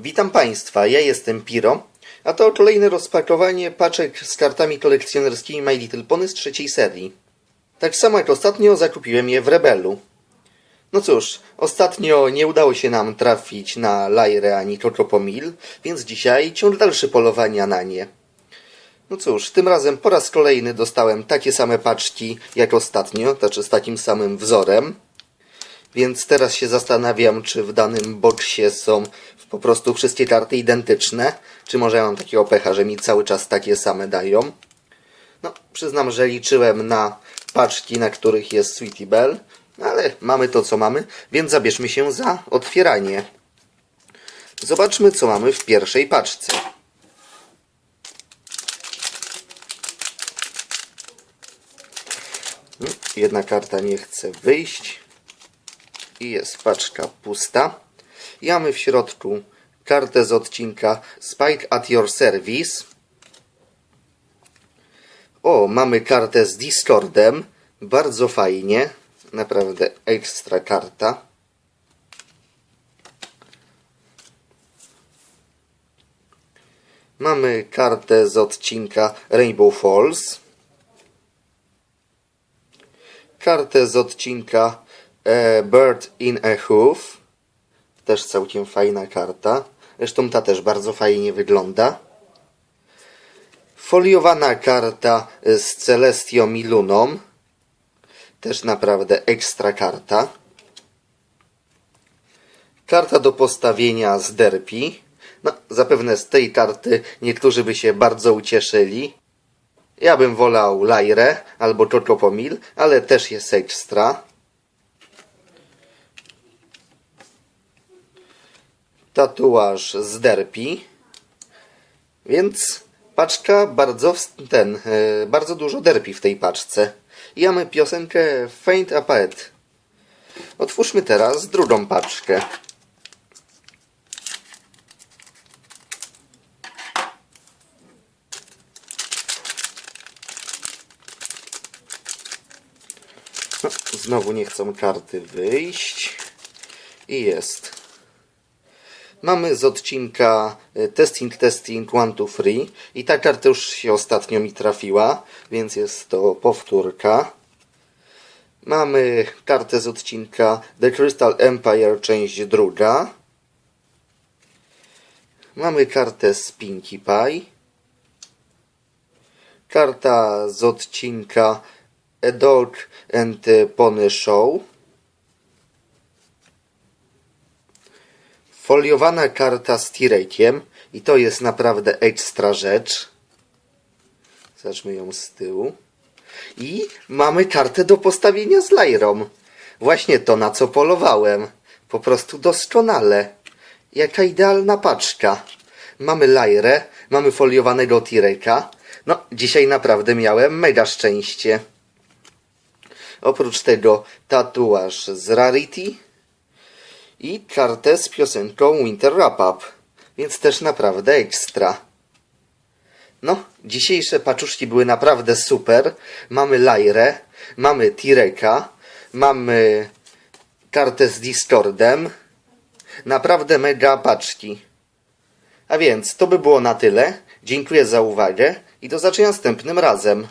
Witam Państwa, ja jestem Piro, a to kolejne rozpakowanie paczek z kartami kolekcjonerskimi My Little Pony z trzeciej serii. Tak samo jak ostatnio zakupiłem je w Rebelu. No cóż, ostatnio nie udało się nam trafić na Lajrę ani Kokopomil, więc dzisiaj ciąg dalszy polowania na nie. No cóż, tym razem po raz kolejny dostałem takie same paczki jak ostatnio, znaczy z takim samym wzorem. Więc teraz się zastanawiam, czy w danym boksie są po prostu wszystkie karty identyczne, czy może ja mam takiego pecha, że mi cały czas takie same dają. No, przyznam, że liczyłem na paczki, na których jest Sweetie Belle, ale mamy to, co mamy, więc zabierzmy się za otwieranie. Zobaczmy, co mamy w pierwszej paczce. Hmm, Jedna karta nie chce wyjść i jest paczka pusta. I mamy w środku kartę z odcinka Spike at Your Service. O, mamy kartę z Discordem. Bardzo fajnie. Naprawdę ekstra karta. Mamy kartę z odcinka Rainbow Falls. Kartę z odcinka e, Bird in a Hoof. Też całkiem fajna karta. Zresztą ta też bardzo fajnie wygląda. Foliowana karta z Celestią i Luną. Też naprawdę ekstra karta. Karta do postawienia z Derpi. No, zapewne z tej karty niektórzy by się bardzo ucieszyli. Ja bym wolał Lajrę albo Kokopomil, ale też jest ekstra. Tatuaż z derpi. Więc paczka bardzo ten, e, bardzo dużo derpi w tej paczce. I mamy piosenkę Faint Apart. Otwórzmy teraz drugą paczkę. No, znowu nie chcą karty wyjść. I jest. Mamy z odcinka e, Testing Testing 1 to 3 i ta karta już się ostatnio mi trafiła, więc jest to powtórka. Mamy kartę z odcinka The Crystal Empire część druga. Mamy kartę z Pinkie Pie. Karta z odcinka A Dog and Pony Show. Foliowana karta z T-Rekiem i to jest naprawdę ekstra rzecz. Zacznijmy ją z tyłu. I mamy kartę do postawienia z Lajrą. Właśnie to, na co polowałem. Po prostu doskonale. Jaka idealna paczka. Mamy Lajrę, mamy foliowanego T-Reka. No, dzisiaj naprawdę miałem mega szczęście. Oprócz tego tatuaż z Rarity i kartę z piosenką Winter Wrap Up, więc też naprawdę ekstra. No, dzisiejsze paczuszki były naprawdę super. Mamy Lajrę, mamy Tireka, mamy kartę z Discordem. Naprawdę mega paczki. A więc to by było na tyle. Dziękuję za uwagę i do zobaczenia następnym razem.